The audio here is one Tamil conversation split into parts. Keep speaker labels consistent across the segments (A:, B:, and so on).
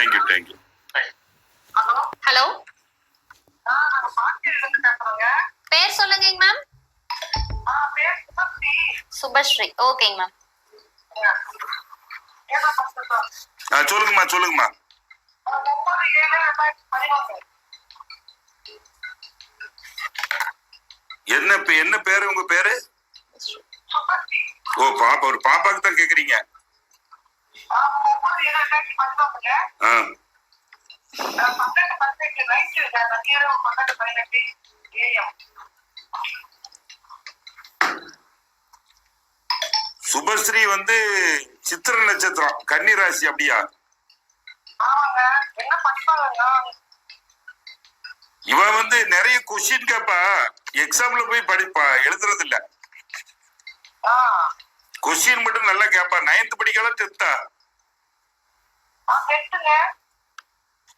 A: Thank you thank you
B: hello. பேர் சொல்லுங்க மேம்
C: சுபஸ்ரீ.
B: ஓகேங்க மேம்
A: சொல்லுங்கம்மா சொல்லுங்கம்மா. என்ன பே- என்ன பேரு உங்க பேரு. ஓ பாப்பா ஒரு பாப்பாக்கு தான் கேக்குறீங்க. சுபஸ்ரீ வந்து சித்திர நட்சத்திரம் கன்னி ராசி அப்படியா?
C: ஆமாங்க என்ன படிப்பாங்க
A: இவ வந்து நிறைய கொஸ்டின் கேப்பா. எக்ஸாம்ல போய் படிப்பா எழுதுறது இல்ல கொஸ்டின் மட்டும் நல்லா கேப்பா. நைன்த் படிக்கலாம் டென்த்தா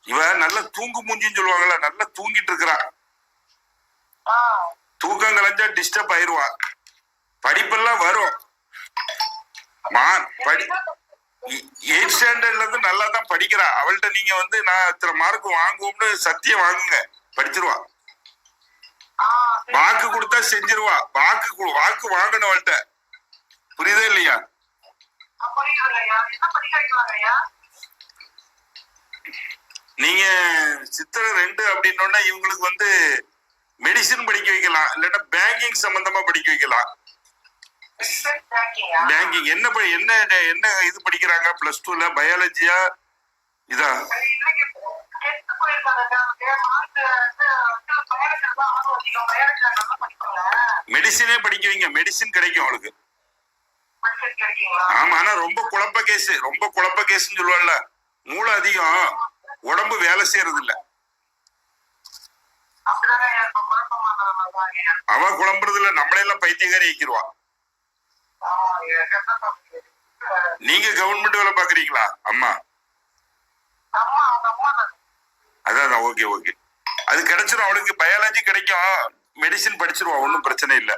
A: இவ நல்லா தூங்கு மூஞ்சின்னு சொல்லுவாங்கல்ல நல்லா தூங்கிட்டு இருக்கிறா தூக்கம் கலைஞ்சா டிஸ்டர்ப் ஆயிருவா படிப்பெல்லாம் வரும். படி எயிட் ஸ்டாண்டர்ட்ல இருந்து நல்லா தான் படிக்கிறா அவள்கிட்ட நீங்க வந்து நான் இத்தனை மார்க் வாங்குவோம்னு சத்தியம் வாங்குங்க. படிச்சிருவா வாக்கு கொடுத்தா செஞ்சிருவா வாக்கு வாக்கு வாங்கணும் அவள்கிட்ட. புரியுதா இல்லையா? நீங்க சித்திரை ரெண்டு அப்படின்னோன்னா இவங்களுக்கு வந்து மெடிசின் படிக்க வைக்கலாம் இல்லைன்னா பேங்கிங் சம்பந்தமா படிக்க வைக்கலாம். பேங்கிங் என்ன படி- என்ன என்ன இது படிக்கிறாங்க? பிளஸ் டூல பயாலஜியா இதா? மெடிசினே படிக்க வைங்க. மெடிசின் கிடைக்கும் அவளுக்கு ஆமா ஆனா ரொம்ப குழப்ப கேஸ் ரொம்ப குழப்ப கேஸ்ன்னு சொல்லுவாள்ல. மூளை அதிகம். உடம்பு வேலை செய்யறது இல்ல அவ குழம்புறது இல்ல நம்மளையெல்லாம் பைத்தியக்காரி ஆக்கிடுவா நீங்க கவர்மெண்ட் வேலை பாக்குறீங்களா அம்மா. அதான் ஓகே ஓகே அது கிடைச்சிரும் அவளுக்கு பயாலஜி கிடைக்கும். மெடிசின் படிச்சிருவா ஒன்றும் பிரச்சனை இல்லை.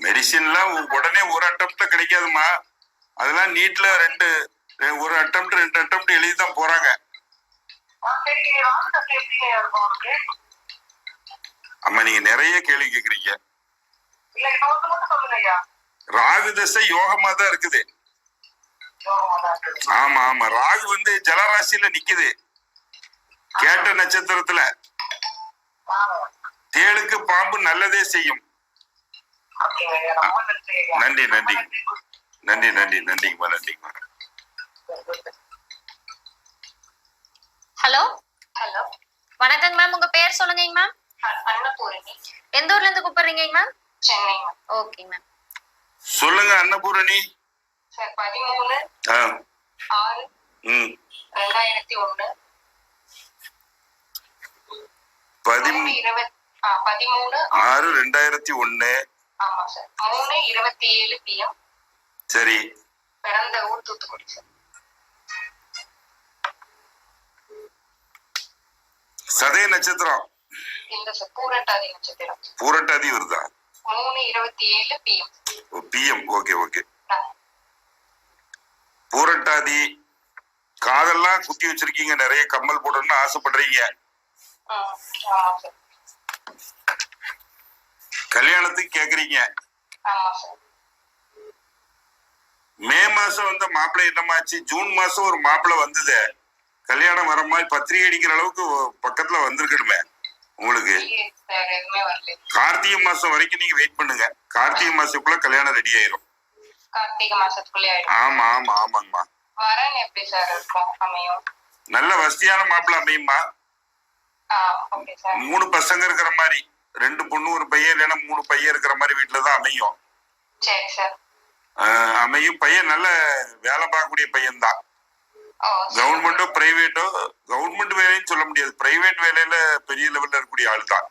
A: மெடிசின்லாம் உடனே ஒரு அட்டம்ப்ட்ல கிடைக்காதுமா அதெல்லாம் நீட்ல ரெண்டு ஒரு அட்டம்ப்ட் ரெண்டு அட்டம்ப்ட் எழுதி தான் போறாங்க.
C: ஆ, சரி ராமலட்சுமி எப்படிங்க இருக்கும் அவனுக்கு
A: அம்மா நீங்க நிறைய கேள்வி கேக்குறீங்க. ராகு தசை யோகமா தான் இருக்குது. ஆமா ஆமா. ராகு வந்து ஜலராசியில நிக்குது. கேட்ட நட்சத்திரத்துல. தேளுக்கு பாம்பு நல்லதே செய்யும்.
C: நன்றி.
A: நன்றி, நன்றி. நன்றி நன்றி நன்றிங்கம்மா நன்றிங்கம்மா
B: ஹலோ?
D: ஹலோ?
B: வணக்கங்க மேம் உங்க பேர் சொல்லுங்க மேம்.
D: அன்னபூரணி.
B: எந்த ஊர்ல இருந்து கூப்பிடுறீங்க ma'am?
D: Chennai ma'am.
B: Okay ma'am.
A: சொல்லுங்க அன்னபூரணி.
D: சார் பதிமூணு
A: ஆ.
D: ஆறு ரெண்டாயிரத்தி ஒண்ணு பதிமூணு
A: ஆறு ரெண்டாயிரத்தி ஒண்ணு
D: ஆமா சார். மூணு இருபத்தி ஏழு பிஎம்
A: சரி.
D: பிறந்த ஊர் தூத்துக்குடி சார்.
A: சதய நட்சத்திரம்.
D: இந்த சார் பூரட்டாதி நட்சத்திரம்.
A: பூரட்டாதி வருதா?
D: மூணு இருபத்தி ஏழு PM
A: PM okay okay. Purattathi. காதெல்லாம் குத்தி வச்சிருக்கீங்க நிறைய கம்மல் போடணும்னு ஆசைப்படுறீங்க. கல்யாணத்துக்கு கேக்குறீங்க. மே மாசம் வந்த மாப்பிள்ளை என்னமாச்சு? ஜூன் மாசம் ஒரு மாப்பிள்ளை வந்தது. கல்யாணம் வர மாதிரி பத்திரிகை அடிக்கிற அளவுக்கு பக்கத்துல வந்திருக்கணுமே உங்களுக்கு. கார்த்திகை மாசம் வரைக்கும் நீங்க வெயிட் பண்ணுங்க. கார்த்திகை மாசத்துக்குள்ள கல்யாணம் ரெடி ஆயிரும். ஆமா ஆமா ஆமாங்கம்மா. நல்ல வசதியான மாப்பிள்ளை அமையுமா
D: ஆ ஓகே சார்
A: மூணு பசங்க இருக்கிற மாதிரி. ரெண்டு பொண்ணு ஒரு பையன் இல்லைன்னா மூணு பையன் இருக்கிற மாதிரி வீட்டுல தான் அமையும் அமையும். பையன் நல்ல வேலை பார்க்கக்கூடிய பையன் தான். கவர்மெண்டோ பிரைவேட்டோ கவர்மெண்ட் வேலைன்னு சொல்ல முடியாது. பிரைவேட் வேலையில பெரிய லெவல்ல இருக்கக்கூடிய ஆள் தான்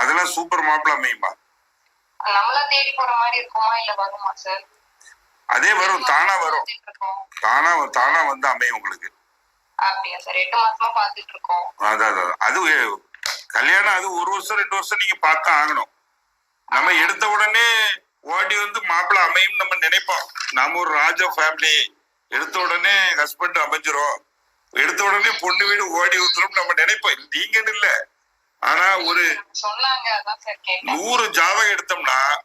A: அதெல்லாம் சூப்பர் மாப்பிள்ள அமையுமா? அதே வரும். தானா வரும். தானா தானா வந்து அமையும் உங்களுக்கு. அது கல்யாணம் அது ஒரு வருஷம் ரெண்டு வருஷம் நீங்க பார்த்தா ஆகணும். நம்ம எடுத்த உடனே ஓடி வந்து மாப்பிள்ளை அமையும் நம்ம நினைப்போம். நாம ஒரு ராஜா ஃபேமிலி எடுத்த உடனே ஹஸ்பண்ட் அமைஞ்சிரும். எடுத்த உடனே பொண்ணு வீடு ஓடி ஊத்துரும் நம்ம நினைப்போம். நீங்கன்னு இல்ல. ஆனா ஒரு நூறு ஜாதகம் எடுத்தோம்னா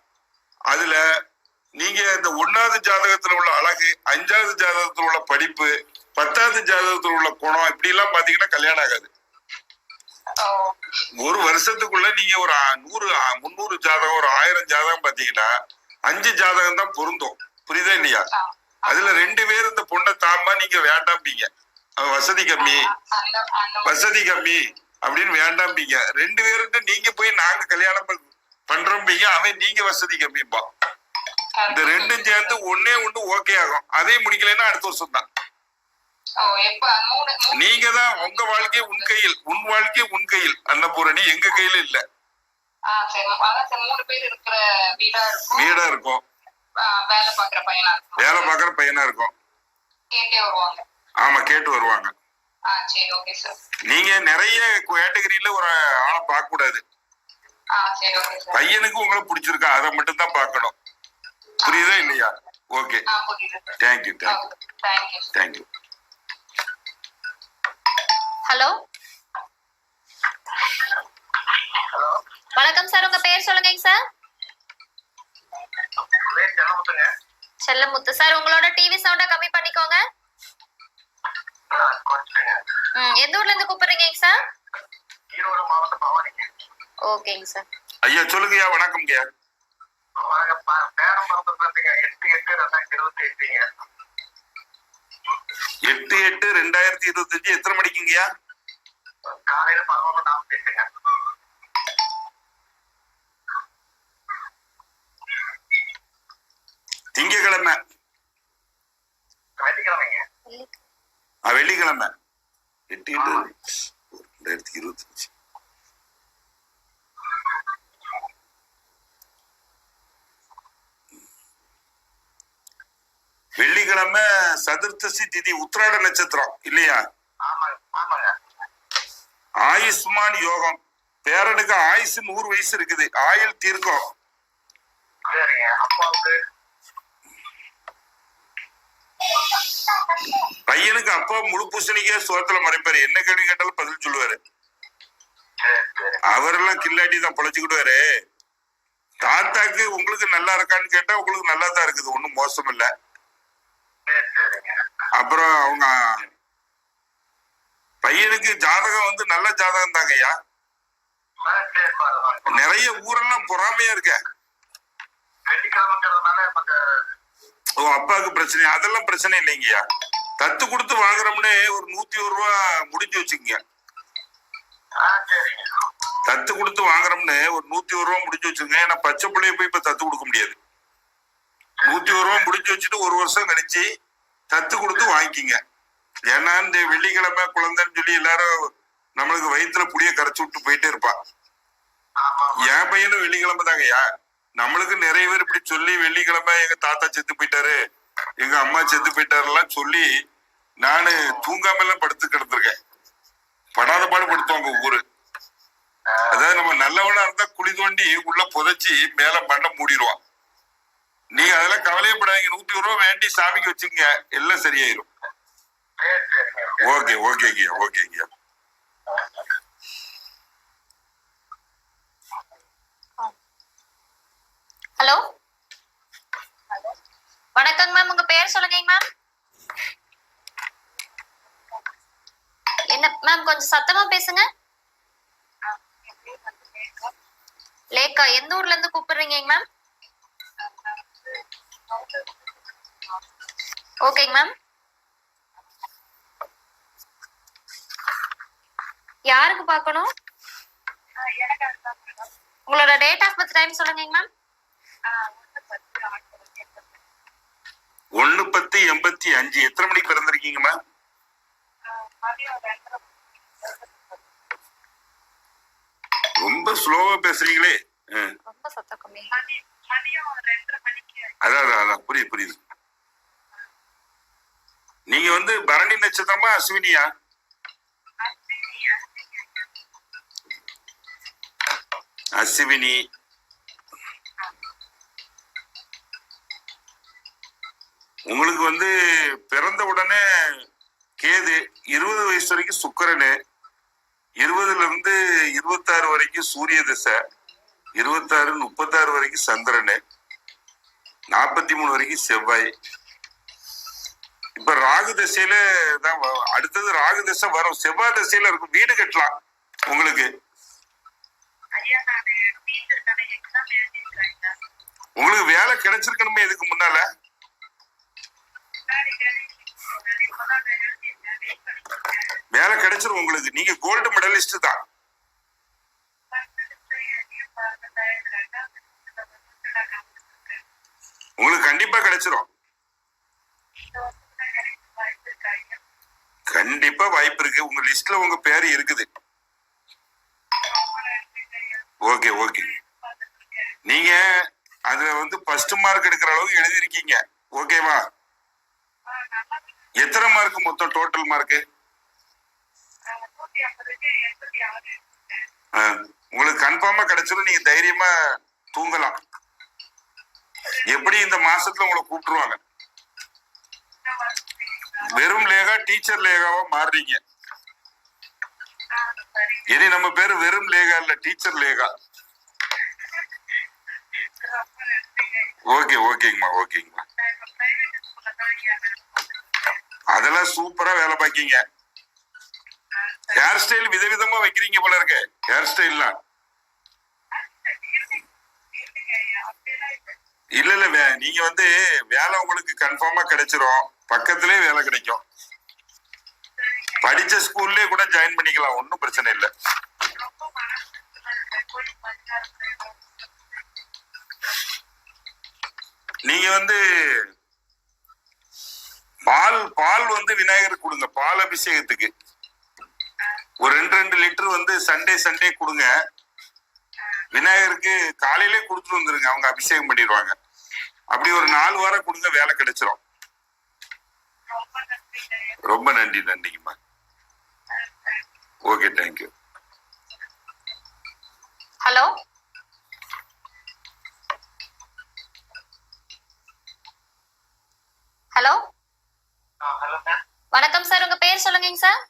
A: அதுல நீங்க இந்த ஒன்னாவது ஜாதகத்துல உள்ள அழகு அஞ்சாவது ஜாதகத்துல உள்ள படிப்பு பத்தாவது ஜாதகத்துல உள்ள குணம் இப்படி எல்லாம் பாத்தீங்கன்னா கல்யாணம் ஆகாது. ஒரு வருஷத்துக்குள்ள நீங்க ஒரு நூறு முந்நூறு ஜாதகம் ஒரு ஆயிரம் ஜாதகம் பாத்தீங்கன்னா அஞ்சு ஜாதகம் தான் பொருந்தும். புரியுதா இல்லையா. அதுல ரெண்டு பேர் இந்த பொண்ணை தாமா நீங்க வேண்டாம்பீங்க. வசதி கம்மி. வசதி கம்மி அப்படின்னு வேண்டாம்பீங்க. ரெண்டு பேருக்கு நீங்க போய் நாங்க கல்யாணம் பண்- பண்றோம்பீங்க. அவன் நீங்க வசதி கம்மிப்பா இந்த ரெண்டும் சேர்ந்து ஒன்னே ஒன்று ஓகே ஆகும். அதையும் முடிக்கலைன்னா அடுத்த வருஷம் தான் நீங்க தான் உங்க வாழ்க்கை உன் கையில் உன் வாழ்க்கை உன் கையில் அன்னபூரணி. எங்க கையில இல்ல.
D: வீடா இருக்கும். வேலை பாக்குற பையனா இருக்கும்.
A: ஆமா கேட்டு வருவாங்க. நீங்க நிறைய கேட்டகரியில ஒரு ஆளை பார்க்க கூடாது பையனுக்கு உங்களை பிடிச்சிருக்கா? அதை மட்டும் தான் பார்க்கணும். புரியுதா இல்லையா? Okay. Thank you thank you
D: thank you
B: hello?
C: Hello
B: வணக்கம் சார் உங்க பேர் சொல்லுங்க சார். செல்லமுத்து. சார் உங்களோட டிவி சவுண்ட கம்மி பண்ணிக்கோங்க. எந்த ஊர்ல இருந்து கூப்பிடுறீங்க சார்? ஓகேங்க சார்.
A: ஐயா சொல்லுங்கய்யா
C: ப- பேரம் மறந்துருந்துங்க எட்டு எட்டு ரெண்டாயிரத்தி இருபத்தி எட்டுங்க.
A: எட்டு எட்டு ரெண்டாயிரத்தி இருபத்தஞ்சு. எத்தனை மணிக்குங்கய்யா? திங்கக்கிழமை. வெள்ளிக்கிழமை. எட்டு எட்டு. ரெண்டாயிரத்தி இருபத்தஞ்சு. வெள்ளிக்கிழமை சதுர்த்தசி திதி உத்திராட நட்சத்திரம் இல்லையா? ஆயுஷ்மான் யோகம். பேரனுக்கு ஆயுசு நூறு வயசு இருக்குது. ஆயுள் தீர்க்கம். பையனுக்கு அப்பா முழு பூசணிக்கே சோத்துல மறைப்பாரு. என்ன கேள்வி கேட்டாலும் பதில் சொல்லுவாரு. அவரெல்லாம் கில்லாடி தான் பொழைச்சுக்கிடுவாரு. தாத்தாக்கு உங்களுக்கு நல்லா இருக்கான்னு கேட்டா உங்களுக்கு நல்லா தான் இருக்குது. ஒன்றும் மோசம் இல்ல அப்புறம் அவங்க பையனுக்கு ஜாதகம் வந்து நல்ல ஜாதகம் தாங்கய்யா. நிறைய ஊரெல்லாம் பொறாமையா இருக்க. ஓ அப்பாவுக்கு பிரச்சனை. அதெல்லாம் பிரச்சனை இல்லைங்கய்யா. தத்து கொடுத்து வாங்குறோம்னே ஒரு நூத்தி ஒரு ரூபா முடிஞ்சு வச்சுக்கோங்க. தத்து கொடுத்து வாங்குறோம்னு ஒரு நூத்தி ஒரு ரூபா முடிஞ்சு வச்சுக்கோங்க. ஏன்னா பச்சை பிள்ளைய போய் இப்ப தத்து கொடுக்க முடியாது. நூத்தி ஒரு ரூபா முடிச்சு வச்சுட்டு ஒரு வருஷம் கழிச்சு தத்து கொடுத்து வாங்கிக்கிங்க. ஏன்னா இந்த வெள்ளிக்கிழமை குழந்தைன்னு சொல்லி எல்லாரும் நம்மளுக்கு வயிற்றுல புளிய கரைச்சு விட்டு போயிட்டே இருப்பா.
C: ஆமா ஆமா.
A: என் பையனும் வெள்ளிக்கிழமை தாங்கய்யா நம்மளுக்கு நிறைய பேர் இப்படி சொல்லி வெள்ளிக்கிழமை எங்க தாத்தா செத்து போயிட்டாரு எங்க அம்மா செத்து போயிட்டாருலாம் சொல்லி நானு தூங்காம எல்லாம் படுத்து கிடந்திருக்கேன். படாத பாடு படுத்துவாங்க ஊரு. அதாவது நம்ம நல்லவனா இருந்தா குழி தோண்டி உள்ள புதைச்சி மேல மண்டை மூடிடுவான் நீங்க அதெல்லாம் கவலையப்படாதீங்க. நூத்தி ரூபா வேண்டி சாமிக்கு வச்சுங்க எல்லாம் சரியாயிரும். ஓகே ஓகேங்கய்யா ஓகேங்கய்யா
B: ஹலோ? வணக்கங்க மேம். உங்க பேர் சொல்லுங்க மேம். என்ன மேம் கொஞ்சம் சத்தமா பேசுங்க. லேக்கா எந்த ஊர்ல இருந்து கூப்பிடுறீங்க மேம்? ஓகேங்க மேம் யாருக்கு பார்க்கணும்? உங்களோட டேட் ஆஃப் பர்த் டைம் சொல்லுங்க மேம்
A: ஒண்ணு பத்து எண்பத்தி அஞ்சு. எத்தனை மணிக்கு பிறந்திருக்கீங்கம்மா ரொம்ப ஸ்லோவா பேசுறீங்களே.
B: ரொம்ப சத்தம் கம்மி.
A: அதான் அதான், அதான் புரியுது புரியுது. நீங்க வந்து பரணி நட்சத்திரமா அஸ்வினியா? அஸ்வினி. உங்களுக்கு வந்து பிறந்த உடனே கேது இருபது வயசு வரைக்கும் சுக்கரனு இருபதுல இருந்து இருபத்தாறு வரைக்கும் சூரிய திசை இருபத்தாறு முப்பத்தாறு வரைக்கும் சந்திரனு நாற்பத்தி மூணு வரைக்கும் செவ்வாய். இப்ப ராகு திசையில தான் அடுத்தது ராகு திசை வரும். செவ்வாய் திசையில இருக்கும் வீடு கட்டலாம் உங்களுக்கு. உங்களுக்கு வேலை கிடைச்சிருக்கணுமே இதுக்கு முன்னால? வேலை கிடைச்சிரும் உங்களுக்கு. நீங்க கோல்டு மெடலிஸ்ட் தான். உங்களுக்கு கண்டிப்பா கிடைச்சிரும். கண்டிப்பா வாய்ப்பு இருக்கு. உங்க லிஸ்ட்ல உங்க பேரு இருக்குது. Okay okay. நீங்க அதுல வந்து ஃபர்ஸ்ட் மார்க் எடுக்கிற அளவுக்கு எழுதிருக்கீங்க ஓகேவா? எத்தனை மார்க் மொத்தம் டோட்டல் மார்க் உங்களுக்கு கன்ஃபார்மா கிடைச்சிடும் நீங்க தைரியமா தூங்கலாம். எப்படி இந்த மாசத்துல உங்களை கூப்பிட்டுருவாங்க? வெறும் லேகா டீச்சர் லேகாவா மாறுறீங்க? இனி நம்ம பேரு வெறும் லேகா இல்ல டீச்சர் லேகா. ஓகே ஓகேங்கம்மா ஓகேங்கம்மா. அதெல்லாம் சூப்பரா வேலை பாக்கீங்க. ஹேர் ஸ்டைல் விதவிதமா வைக்கிறீங்க போல இருக்கு. ஹேர் ஸ்டைல்லாம் இல்ல இல்ல வே- நீங்க வந்து வேலை உங்களுக்கு கன்ஃபார்மா கிடைச்சிரும். பக்கத்துலயே வேலை கிடைக்கும். படிச்ச ஸ்கூல்லே கூட ஜாயின் பண்ணிக்கலாம். ஒன்றும் பிரச்சனை இல்லை. நீங்க வந்து பால் பால் வந்து விநாயகருக்கு கொடுங்க. பால் அபிஷேகத்துக்கு. ஒரு ரெண்டு ரெண்டு லிட்டர் வந்து சண்டே சண்டே கொடுங்க. விநாயகருக்கு காலையிலே கொடுத்துட்டு வந்துருங்க. அவங்க அபிஷேகம் பண்ணிடுவாங்க. அப்படி ஒரு நாலு வாரம் கொடுங்க வேலை கிடைச்சிரும். ரொம்ப நன்றி நன்றிங்கம்மா. Okay thank you
B: hello hello வணக்கம் சார் உங்க பேர் சொல்லுங்க சார்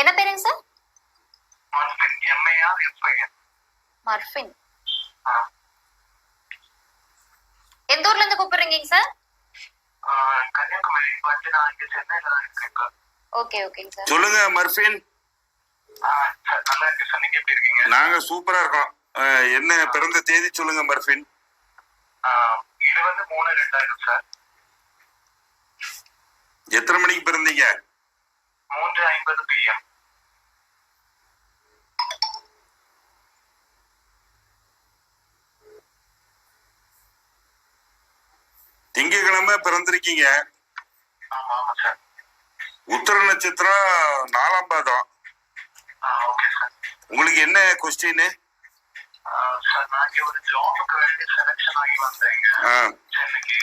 B: என்ன பேருங்க sir
C: master M I R
B: Murphin.
C: ஆ
B: எந்த ஊர்ல இருந்து கூப்பிடுறீங்க சார்
C: ஆஹ் கன்னியாகுமரி. வந்து நான் இங்க சென்னையில தான் இருக்கேன்.
B: ஓகே ஓகேங்க சார்
A: சொல்லுங்க மர்ஃபின்.
C: ஆஹ் சார் நல்லா இருக்கு சார் நீங்க எப்படி இருக்கீங்க?
A: நாங்க சூப்பரா இருக்கோம். என்ன பிறந்த தேதி சொல்லுங்க மர்ஃபின்.
C: ஆஹ் இருபது மூணு ரெண்டாயிரம் சார்
A: எத்தனை மணிக்கு பிறந்தீங்க?
C: மூன்று ஐம்பது பிஎம்
A: திங்கக்கிழமை பிறந்திருக்கீங்க. உத்தர நட்சத்திரம் நாலாம் பாதம்.
C: ஆஹ் ஓகே சார்
A: உங்களுக்கு என்ன கொஸ்டின்
C: சார் நான் இங்க ஒரு ஜாபுக்கு வேண்டி செலக்ஷன் ஆகி வந்தேங்க சென்னைக்கு.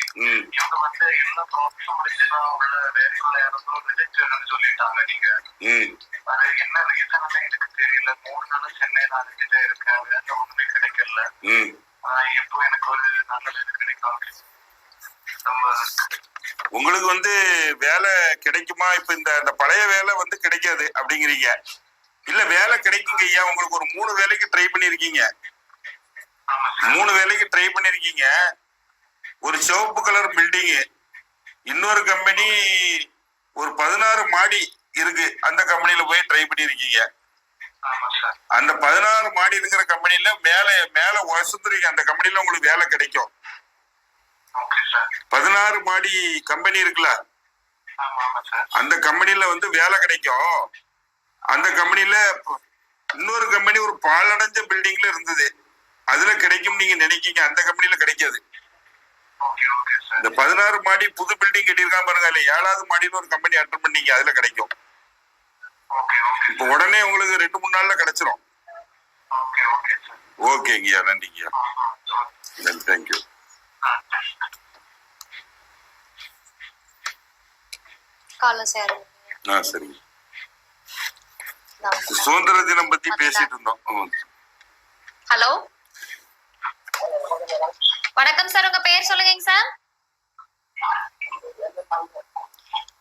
C: இவங்க வந்து என்ன ப்ராசஸ் முடிச்சுன்னா உள்ள வேலைக்குள்ள யாரோ ரிஜெக்ட்னு சொல்லிட்டாங்க நீங்க. அது என்ன ரீசன் எனக்கு தெரியல. மூணு நாள் சென்னையில அழைச்சிட்டே இருக்கேன். வேலை ஒண்ணுமே கிடைக்கல. எப்போ எனக்கு ஒரு நல்ல இது கிடைக்கும்
A: உங்களுக்கு வந்து வேலை கிடைக்குமா? இப்ப இந்த இந்த பழைய வேலை வந்து கிடைக்காது அப்படிங்கிறீங்க. இல்ல வேலை கிடைக்குங்க ஐயா. உங்களுக்கு ஒரு மூணு வேலைக்கு ட்ரை பண்ணிருக்கீங்க மூணு வேலைக்கு ட்ரை பண்ணிருக்கீங்க ஒரு சிவப்பு கலர் பில்டிங் இன்னொரு கம்பெனி ஒரு பதினாறு மாடி இருக்கு. அந்த கம்பெனில போய் ட்ரை பண்ணிருக்கீங்க அந்த பதினாறு மாடி இருக்கிற கம்பெனில மேல மேல வசந்துருங்க. அந்த கம்பெனில உங்களுக்கு வேலை கிடைக்கும். பதினாறு மாடி கம்பெனி இருக்குல்ல? அந்த கம்பெனில வந்து வேலை கிடைக்கும். அந்த கம்பெனில இன்னொரு கம்பெனி ஒரு பாழடைஞ்ச பில்டிங்ல இருந்தது. அதுல கிடைக்கும் நீங்க நினைக்கீங்க அந்த கம்பெனில கிடைக்காது. இந்த பதினாறு மாடி புது பில்டிங் கட்டியிருக்கான் பாருங்க. அதுல ஏழாவது மாடின்னு ஒரு கம்பெனி அட்டன் பண்ணீங்க. அதுல கிடைக்கும். இப்போ உடனே உங்களுக்கு ரெண்டு மூணு நாள்ல கிடைச்சிரும்.
C: ஓகே ஓகே சார்
A: ஓகேங்கய்யா நன்றிங்கய்யா. நன்றி தேங்க்யூ
B: காலம் சார்
A: ஆ சரிங்க. சுதந்திர தினம் பத்தி பேசிட்டு இருந்தோம்.
B: ஹலோ? வணக்கம் சார் உங்க பேர் சொல்லுங்க சார்.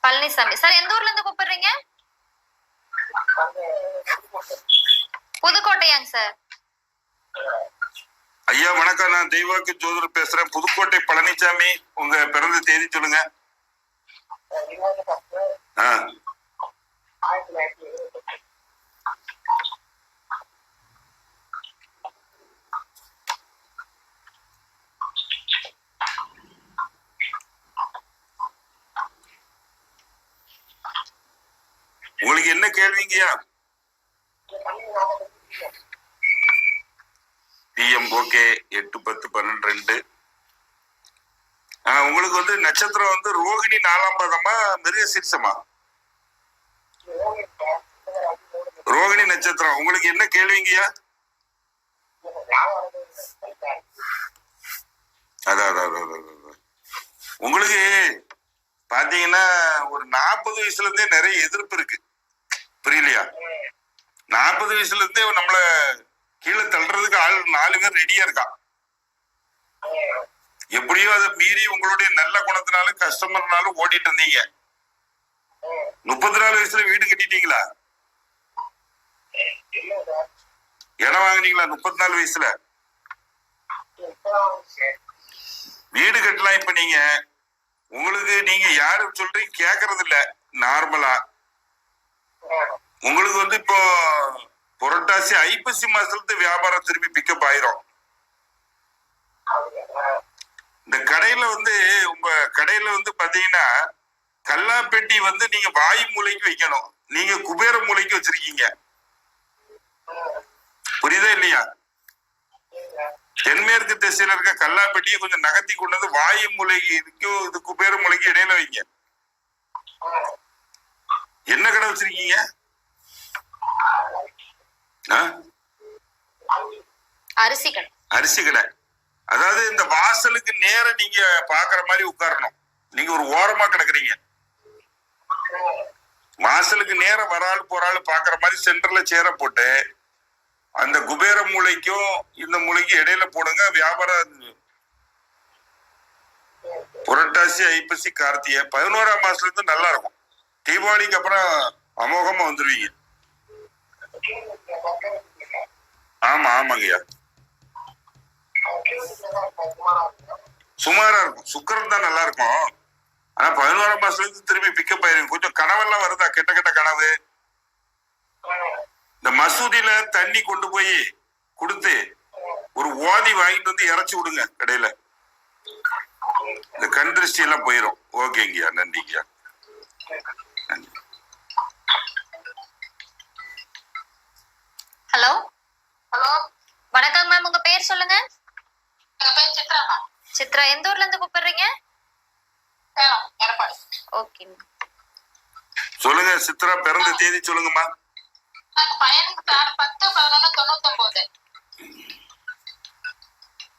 B: பழனிசாமி. சார் எந்த ஊர்ல இருந்து கூப்பிடுறீங்க? புதுக்கோட்டையாங்க சார்.
A: ஐயா வணக்கம். நான் தெய்வாக்கு ஜோதிடர் பேசுறேன். புதுக்கோட்டை பழனிசாமி உங்க பிறந்த தேதி சொல்லுங்க. உங்களுக்கு என்ன கேள்விங்கய்யா? பிஎம் ஓகே எட்டு பத்து பன்னெண்டு ரெண்டு. உங்களுக்கு வந்து நட்சத்திரம் வந்து ரோகிணி நாலாம் பாதமா மிருக சீர்ஷமா ரோகிணி நட்சத்திரம். உங்களுக்கு என்ன கேள்விங்கய்யா அதான் அதான் அதான், அதான், உங்களுக்கு பாத்தீங்கன்னா ஒரு நாற்பது வயசுல இருந்தே நிறைய எதிர்ப்பு இருக்கு. புரியலையா? நாற்பது வயசுல இருந்தே நம்மள கீழே தள்ளுறதுக்கு ஆள் நாலு பேர் ரெடியா இருக்கான். எப்படியோ அதை மீறி உங்களுடைய நல்ல குணத்தினாலும் கஸ்டமர்னாலும் ஓடிட்டு இருந்தீங்க. முப்பத்தி நாலு வயசுல வீடு கட்டிட்டீங்களா? இடம் வாங்குனீங்களா முப்பத்தி நாலு வயசுல? வீடு கட்டலாம் இப்ப நீங்க. உங்களுக்கு நீங்க யாரு சொல்றீங்க கேக்குறது இல்ல நார்மலா உங்களுக்கு வந்து இப்போ புரட்டாசி ஐப்பசி மாசத்துல வியாபாரம் திரும்பி பிக்கப் ஆயிரும். இந்த கடையில வந்து உங்க கடையில வந்து பாத்தீங்கன்னா கல்லாப்பெட்டி வந்து நீங்க வாயு மூலைக்கு வைக்கணும். நீங்க குபேர மூலைக்கு வச்சிருக்கீங்க. புரியுதா இல்லையா? தென்மேற்கு திசையில இருக்க கல்லாப்பெட்டியை கொஞ்சம் நகர்த்தி கொண்டு வந்து வாயு மூலைக்கு இதுக்கும் இது குபேர மூலைக்கு இடையில வைங்க. என்ன கடை வச்சிருக்கீங்க? ஆ?
B: அரிசி கடை.
A: அரிசி கடை. அதாவது இந்த வாசலுக்கு நேர நீங்க பாக்குற மாதிரி உட்காரணும். நீங்க ஒரு ஓரமா கிடக்குறீங்க. வாசலுக்கு நேரம் வராள் போறாள் ஆள் பாக்குற மாதிரி சென்டர்ல சேர போட்டு அந்த குபேர மூளைக்கும் இந்த மூளைக்கும் இடையில போடுங்க வியாபாரம் புரட்டாசி ஐப்பசி கார்த்திகை பதினோராம் மாசத்துல இருந்து நல்லா இருக்கும். தீபாவளிக்கு அப்புறம் அமோகமா வந்துருவீங்க. ஆமா ஆமாங்கய்யா. சுமாரா இருக்கும். சுக்கரன் தான் நல்லா இருக்கும். ஆனா பதினோராம் மாசத்துல இருந்து திரும்பி பிக்கப் ஆயிரும். கொஞ்சம் கனவெல்லாம் வருதா? கெட்ட கெட்ட கனவு? இந்த மசூதியில தண்ணி கொண்டு போய் கொடுத்து ஒரு ஓதி வாங்கிட்டு வந்து இறைச்சி விடுங்க கடையில. இந்த கண் திருஷ்டி எல்லாம் போயிரும். ஓகேங்கய்யா நன்றிங்கய்யா நன்றி
B: ஹலோ
D: ஹலோ?
B: வணக்கம் மேம். உங்க பேர் சொல்லுங்க.
D: சித்ரா
B: எந்த ஊர்ல இருந்து கூப்பிடுறீங்க? ஓகே
A: சொல்லுங்க சித்ரா பிறந்த தேதி சொல்லுங்கம்மா.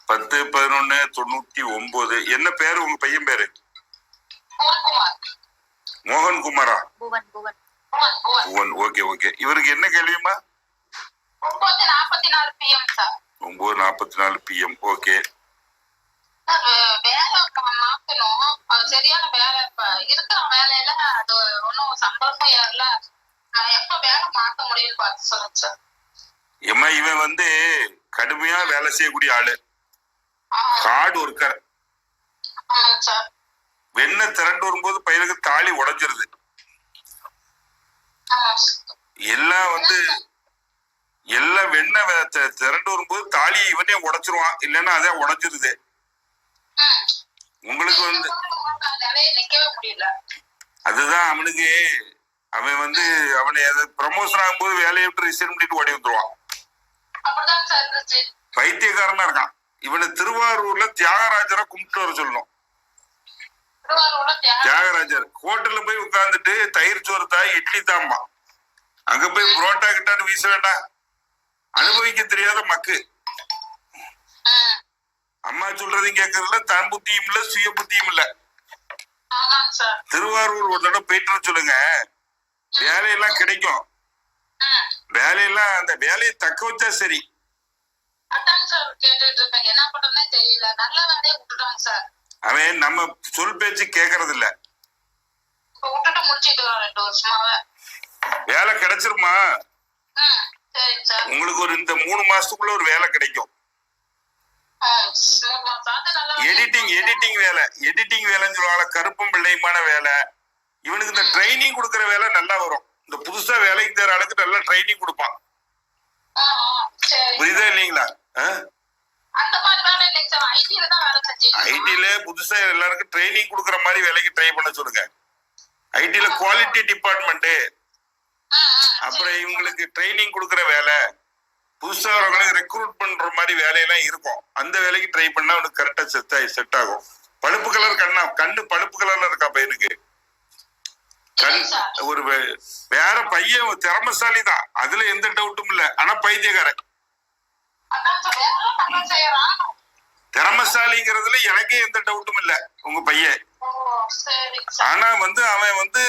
D: பத்து பதினொன்னு
A: தொண்ணூத்தி ஒன்பது என்ன பேரு உங்க பையன் பேரு? மோகன் குமாரா?
B: புவன்
A: ஓகே ஓகே இவருக்கு என்ன கேள்வியுமா
D: ஒன்பது நாற்பத்தி நாலு பிஎம் சார்
A: ஒன்பது நாற்பத்தி நாலு பிஎம் ஓகே
D: வேலை இப்ப மாத்தணும். அது சரியான வேலை. இப்ப இருக்கிற வேலையில அது ஒன்றும் சம்பளமும் ஏறல நான் எப்ப வேலை மாத்த முடியும்னு பார்த்து சொல்லுங்க சார்
A: எம்மா இவன் வந்து கடுமையா வேலை செய்யக்கூடிய ஆளு. ஹார்ட் ஒர்க்கர் வெண்ணை திரண்டு வரும்போது பையனுக்கு தாலி உடைஞ்சிருது. எல்லாம் வந்து எல்லாம் வெண்ணெய் வே- தி- திரண்டு வரும்போது தாலியை இவனே உடைச்சிருவான். இல்லைன்னா அதே உடைஞ்சிருது. உங்களுக்கு வந்து அதுதான் அவனுக்கு. அவன் வந்து அவனை ப்ரமோஷன் ஆகும்போது வேலையை விட்டு ரிசைன் பண்ணிட்டு ஓடி வந்துருவான். பைத்தியக்காரனா இருக்கான். இவனை திருவாரூர்ல தியாகராஜரை கும்பிட்டு வர சொல்லணும். தியாகராஜர். ஹோட்டல்ல போய் உட்கார்ந்துட்டு தயிர் சோறு தாய் இட்லி தாம்மா. அங்க போய் புரோட்டா கிட்டான்னு வீச வேண்டாம். அனுபவிக்க தெரியாத மக்கு. அம்மா சொல்றதையும் கேட்கறதுல தன் புத்தியும் இல்ல சுய புத்தியும் இல்ல. திருவாரூர் ஒரு தடவை போயிட்டு சொல்லுங்க. வேலையெல்லாம் கிடைக்கும். வேலையெல்லாம் அந்த வேலையை தக்க வச்சா சரி. அவன் நம்ம சொல் பேச்சு கேட்கறது இல்ல வேலை கிடைச்சிருமா? உங்களுக்கு ஒரு இந்த மூணு மாசத்துக்குள்ள ஒரு வேலை கிடைக்கும்
D: ம், மூணு மாசம் அது நல்ல வேலையா
A: எடிட்டிங். எடிட்டிங் வேலை. எடிட்டிங் வேலைன்னு சொல்லுவாங்க கருப்பும் வெள்ளையுமான வேலை. இவனுக்கு இந்த ட்ரைனிங் கொடுக்குற வேலை நல்லா வரும். இந்த புதுசா வேலைக்கு தேர ஆளுக்கு நல்லா ட்ரைனிங் கொடுப்பான். புரியுதா இல்லைங்களா?
D: ஐடில
A: புதுசா எல்லாருக்கும் ட்ரைனிங் கொடுக்குற மாதிரி வேலைக்கு ட்ரை பண்ண சொல்லுங்க. ஐடில குவாலிட்டி டிபார்ட்மெண்ட் அப்புறம் இவங்களுக்கு ட்ரைனிங் கொடுக்குற வேலை. புதுசா வரவங்களுக்கு ரெக்ரூட் பண்ற மாதிரி வேலையெல்லாம் இருக்கும். அந்த வேலைக்கு ட்ரை பண்ணா அவனுக்கு கரெக்டா செட் செட் ஆகும். பழுப்பு கலர் கண்ணா கண்ணு பழுப்பு கலர்ல இருக்கா பையனுக்கு கண் ஒரு வேற பையன் திறமசாலி தான். அதுல எந்த டவுட்டும் இல்ல. ஆனா பைத்தியக்காரன். திறமசாலிங்கிறதுல எனக்கே எந்த டவுட்டும் இல்ல. உங்க பையன். ஆனா வந்து அவன் வந்து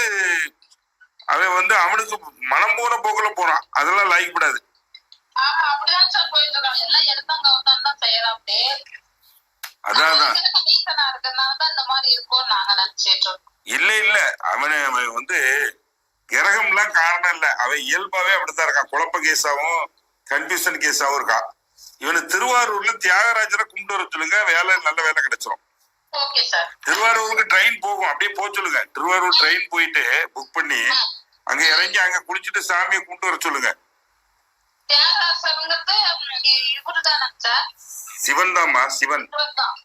A: அவன் வந்து அவனுக்கு மனம் போன போக்குல போறான். அதெல்லாம் லைக் விடாது
D: ஆமா அப்படிதான் சார் போயிட்டு இருக்காங்க எல்லாம் எடுத்தாங்க வந்தாங்க தான் செய்யறான் அப்படியே.
A: அதான்
D: ரீசனா இருக்கிறதுனால தான் இந்த மாதிரி இருக்கும் நாங்க நினைச்சிட்டு இருக்கோம்.
A: இல்ல இல்ல. அவனை வந்து கிரகம்லாம் காரணம் இல்ல. அவன் இயல்பாவே அப்படித்தான் இருக்கான். குழப்ப கேஸாவும் கன்ஃபியூஷன் கேஸாவும் இருக்கான். இவனு திருவாரூர்ல தியாகராஜரை கும்பிட்டு வர சொல்லுங்க. வேலை நல்ல வேலை கிடைச்சிரும். திருவாரூருக்கு ட்ரெயின் போகும். அப்படியே போக சொல்லுங்க. திருவாரூர் ட்ரெயின் போயிட்டு புக் பண்ணி அங்க இறங்கி அங்க குளிச்சுட்டு சாமியை கும்பிட்டு வர சொல்லுங்க
D: தியாகராசருங்கிறது இவரு தானே சார்
A: சிவன் தாம்மா சிவன்.
D: இவரு தான்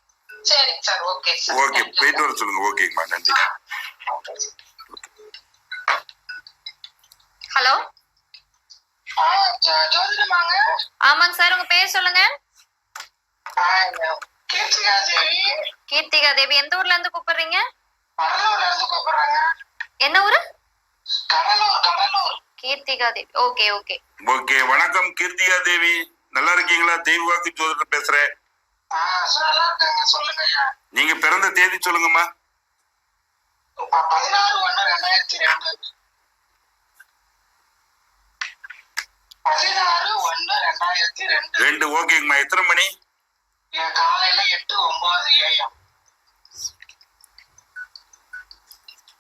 D: சரிங்க சார் ஓகே சார்.
A: ஓகே போயிட்டு வர சொல்லுங்க. ஓகேங்கம்மா நன்றி.
B: ஹலோ? ஆமாங்க சார் உங்க பேர் சொல்லுங்க.
C: கீர்த்திகா தேவி.
B: கீர்த்திகா தேவி எந்த ஊர்ல இருந்து கூப்பிடுறீங்க?
C: கடலூர்ல இருந்து கூப்பிடுறாங்க.
B: என்ன ஊரு?
C: Cuddalore Cuddalore.
B: Keerthika Devi. Okay okay
A: okay வணக்கம் கீர்த்திகா தேவி. நல்லா இருக்கீங்களா? தெய்வாக்கு ஜோதிடர் பேசுறேன். நீங்க பிறந்த தேதி சொல்லுங்கம்மா.
C: ரெண்டு. பதினாறு ஒண்ணு ரெண்டாயிரத்தி ரெண்டு.
A: ரெண்டு ஓகேங்கம்மா. எத்தனை மணி?
C: காலையில எட்டு ஒன்பது ஏஎம்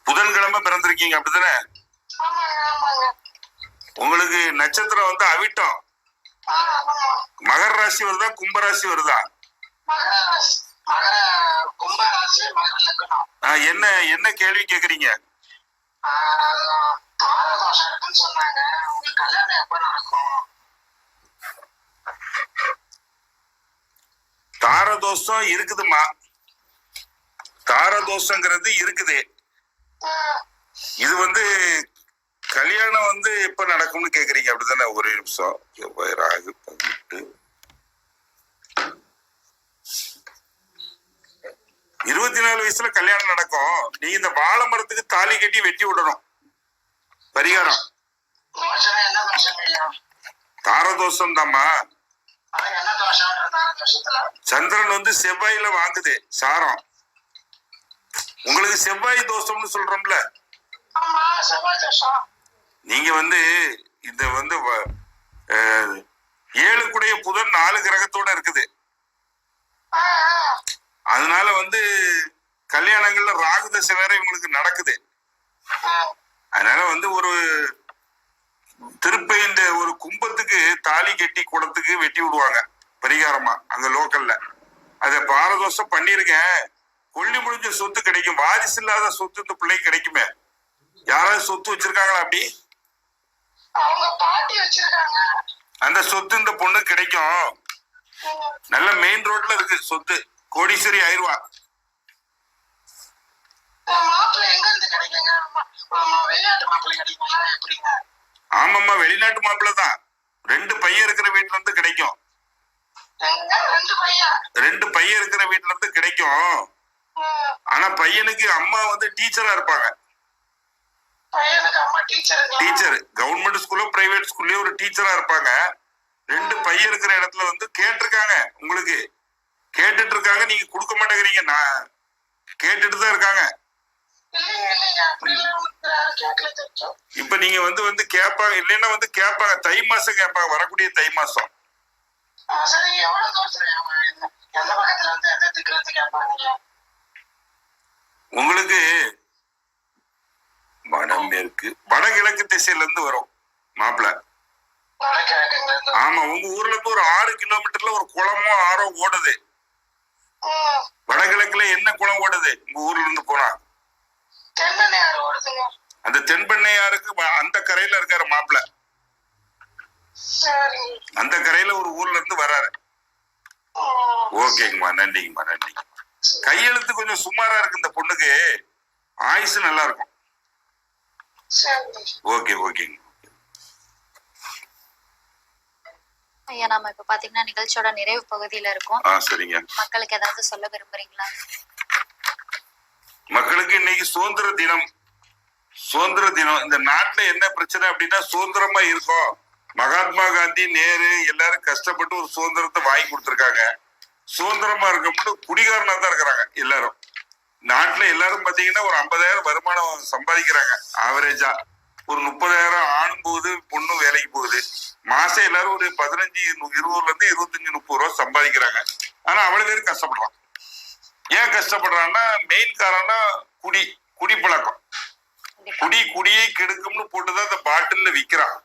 A: புதன்கிழமை பிறந்திருக்கீங்க
C: ஆமாங்க.
A: உங்களுக்கு நட்சத்திரம் வந்து அவிட்டம். மகர ராசி வருதா கும்பராசி வருதா
C: கும்ப ராசி
A: ஆ, என்ன என்ன கேள்வி கேக்குறீங்க? தாரதோஷம் இருக்குதுமா தாரதோஷங்கிறது இருக்குது. இது வந்து கல்யாணம் வந்து எப்ப நடக்கும்னு கேக்குறீங்க? அப்படிதானே ஒரே நிமிஷம். ராகு பதினெட்டு இருபத்தி நாலு வயசுல கல்யாணம் நடக்கும். நீ இந்த வாழை மரத்துக்கு தாலி கட்டி வெட்டி விடணும். பரிகாரம்.
C: தார தோஷம்
A: தாரதோஷம் தாம்மா சந்திரன் வந்து செவ்வாயில வாங்குது சாரம். உங்களுக்கு செவ்வாய் தோஷம்னு சொல்றோம்ல.
C: செவ்வாய் தோஷம்
A: நீங்க வந்து இந்த வந்து வ- ஏழுக்குடைய புதன் நாலு கிரகத்தோட இருக்குது. அதனால வந்து கல்யாணங்கள்ல ராகு தசை வேற இவங்களுக்கு நடக்குது. அதனால வந்து ஒரு திருப்பை இந்த ஒரு கும்பத்துக்கு தாலி கட்டி குடத்துக்கு வெட்டி விடுவாங்க. பரிகாரமா அங்க லோக்கல்ல. அத பாரதோஷம் பண்ணிருக்கேன். கொல்லி முடிஞ்ச சொத்து கிடைக்கும். வாரிசு இல்லாத சொத்து இந்த பிள்ளைக்கு கிடைக்குமே. யாராவது சொத்து வச்சிருக்காங்களா அப்படி?
C: அவங்க பாட்டி வச்சிருக்காங்க.
A: அந்த சொத்து இந்த பொண்ணு கிடைக்கும். நல்ல மெயின் ரோட்ல இருக்கு சொத்து. கோடீஸ்வரி ஆயிருவா. ஆமாம்மா வெளிநாட்டு மாப்பிள்ளை தான். ரெண்டு பையன் இருக்கிற வீட்டுல இருந்து கிடைக்கும்.
C: ரெண்டு பையன்.
A: இருக்கிற வீட்டுல இருந்து கிடைக்கும். ஆனா பையனுக்கு அம்மா வந்து டீச்சரா இருப்பாங்க. டீச்சர் கவர்மெண்ட் ஸ்கூலோ பிரைவேட் ஸ்கூல்லயோ ஒரு டீச்சரா இருப்பாங்க. ரெண்டு பையன் இருக்கிற இடத்துல வந்து கேட்டிருக்காங்க உங்களுக்கு. கேட்டுட்டு இருக்காங்க நீங்க கொடுக்க மாட்டேங்கிறீங்க. நான் கேட்டுட்டு தான் இருக்காங்க. இப்ப நீங்க வந்து வந்து கேட்பாங்க இல்லைன்னா வந்து கேட்பாங்க. தை மாசம் கேட்பாங்க வரக்கூடிய தை மாசம்.
C: ஆ, சரிங்க எவ்வளவு தோசை எந்த பக்கத்துல இருந்து எந்த திக்குல இருந்து கேட்பாங்க
A: உங்களுக்கு வடமேற்கு வடகிழக்கு திசையில இருந்து வரும். மாப்பிள்ள ஆமா உங்க ஊர்ல இருந்து ஒரு ஆறு கிலோமீட்டர்ல ஒரு குளமோ ஆறோ ஓடுது. வடகிழக்குல என்ன குளம் ஓடுது? உங்க ஊர்ல இருந்து போனா அந்த தென்பெண்ணையாருக்கு அந்த கரையில இருக்காரு மாப்பிள்ள அந்த கரையில ஒரு ஊர்ல இருந்து வராரு.
C: ம்,
A: ஓகேங்கம்மா நன்றிங்கம்மா நன்றிங்க கையெழுத்து கொஞ்சம் சுமாரா இருக்கு இந்த பொண்ணுக்கு. ஆயுசு நல்லா இருக்கும். ஓகே ஓகேங்க
B: ஐயா நாம இப்ப பாத்தீங்கன்னா நிகழ்ச்சியோட நிறைவு பகுதியில இருக்கோம்.
A: சரிங்க.
B: மக்களுக்கு ஏதாவது சொல்ல விரும்புறீங்களா?
A: மக்களுக்கு இன்னைக்கு சுதந்திர தினம். சுதந்திர தினம். இந்த நாட்டுல என்ன பிரச்சனை அப்படின்னா சுதந்திரமா இருக்கோம். மகாத்மா காந்தி நேரு எல்லாரும் கஷ்டப்பட்டு ஒரு சுதந்திரத்தை வாங்கி கொடுத்திருக்காங்க. சுதந்திரமா இருக்க குடிகாரனா தான் இருக்கிறாங்க எல்லாரும். நாட்டுல எல்லாரும் பாத்தீங்கன்னா ஒரு ஐம்பதாயிரம் வருமானம் சம்பாதிக்கிறாங்க. ஆவரேஜா ஒரு முப்பதாயிரம் ஆணும் போகுது பொண்ணும் வேலைக்கு போகுது. மாசம் எல்லாரும் ஒரு பதினஞ்சு இருபதுல இருந்து இருபத்தஞ்சு முப்பது ரூபா சம்பாதிக்கிறாங்க. ஆனா அவ்வளவு பேர் கஷ்டப்படுறான். ஏன் கஷ்டப்படுறான்னா மெயின் காரணம் குடி குடி பழக்கம். குடி குடியை கெடுக்கும்னு போட்டுதான் அந்த பாட்டில்ல விக்கிறான்.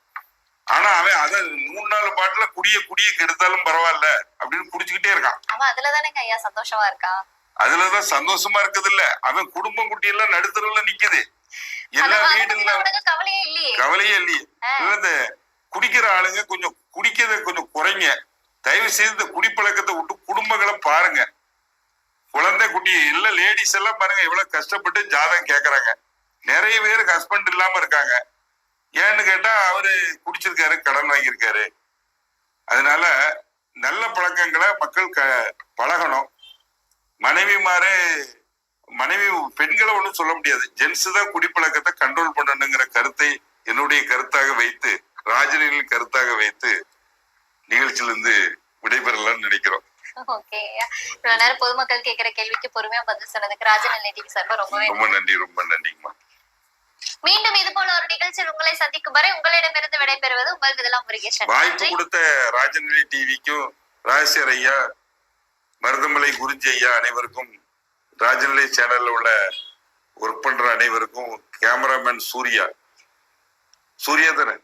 A: ஆனா அவன் அத மூணு நாலு பாட்டில குடிய குடிய கெடுத்தாலும் பரவாயில்ல அப்படின்னு குடிச்சுக்கிட்டே இருக்கான்.
B: அவன் அதுலதானேங்க ஐயா சந்தோஷமா இருக்கான்
A: அதுலதான் சந்தோஷமா இருக்குது இல்ல அவன் குடும்பம் குட்டி எல்லாம் நடுத்தரவுல நிக்குது. எல்லா வீடுல
B: கவலையே இல்லையே.
A: இந்த குடிக்கிற ஆளுங்க கொஞ்சம் குடிக்கிறத கொஞ்சம் குறைங்க. தயவு செய்து இந்த குடிப்பழக்கத்தை விட்டு குடும்பங்களை பாருங்க. குழந்தை குட்டி இல்ல லேடிஸ் எல்லாம் பாருங்க எவ்வளவு கஷ்டப்பட்டு ஜாதகம் கேக்குறாங்க. நிறைய பேருக்கு ஹஸ்பண்ட் இல்லாம இருக்காங்க. ஏன்னு கேட்டா அவரு குடிச்சிருக்காரு கடன் வாங்கியிருக்காரு. அதனால நல்ல பழக்கங்களை மக்கள் க பழகணும். மனைவிமாரு மனைவி பெண்களை ஒண்ணும் சொல்ல முடியாது. ஜென்ஸ் தான் குடிப்பழக்கத்தை கண்ட்ரோல் பண்ணணுங்கிற கருத்தை என்னுடைய கருத்தாக வைத்து ராஜனின் கருத்தாக வைத்து நிகழ்ச்சியிலிருந்து விடைபெறலாம்னு நினைக்கிறோம்.
B: ஓகே இவ்வளவு நேரம் பொதுமக்கள் கேக்குற கேள்விக்கு பொறுமையா பதில் சொன்னதுக்கு ராஜன் டிவி சார்பா ரொம்பவே
A: ரொம்ப நன்றி ரொம்ப நன்றிங்கம்மா.
B: மீண்டும் இது போல ஒரு நிகழ்ச்சியில் உங்களை சந்திக்கும் வரை உங்களிடமிருந்து விடைபெறுவது உங்கள் விதலாம் முருகேசன்.
A: வாய்ப்பு கொடுத்த ராஜநிலை டிவிக்கும் ராஜசேகர் ஐயா மருதமலை குருஜி ஐயா அனைவருக்கும் ராஜநிலை சேனல்ல உள்ள ஒர்க் பண்ற அனைவருக்கும் கேமராமேன் சூர்யா. சூர்யா தானே?